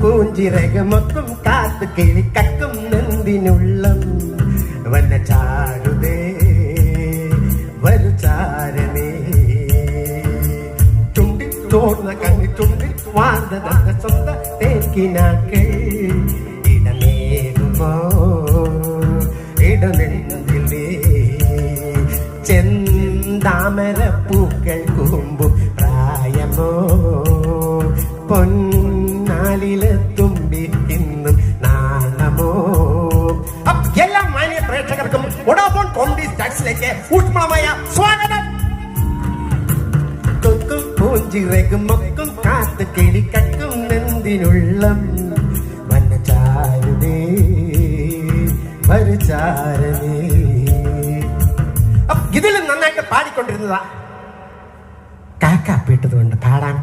പൂഞ്ചിറകമൊക്കും കാത്തു കിളി കക്കും നന്ദിനുള്ളം വന്ന ചാരുതേ വരു ചാരനേ. ചുണ്ടിൽ തോർന്ന കണ്ണി ചുണ്ടിൽ വാർന്ന സ്വന്ത തേക്കിനാക്കൾ ഇടമേകുമോ ഇടനെഞ്ചിലേ ചെന്താമര പൂക്കൾ കൂമ്പും പ്രായമോ പൊന്നാലിലെ തുമ്പി ഇന്നും നാണമോ എല്ലാ മാന്യ പ്രേക്ഷകർക്കും വോഡാഫോൺ കോമഡി സ്റ്റാക്സിലേക്ക് ഊഷ്മളമായ സ്വാഗതം. കൊക്കും പൂഞ്ചിറകും മൊക്കും കാത്ത് കിളിക്കക്കും നെന്തിനുള്ളം വന്ന ചാരുതേ അപ്പ് ഇതിലും നന്നായിട്ട് പാടിക്കൊണ്ടിരുന്നതാ. കാക്ക പീട്ടത് കൊണ്ട് പാടാൻ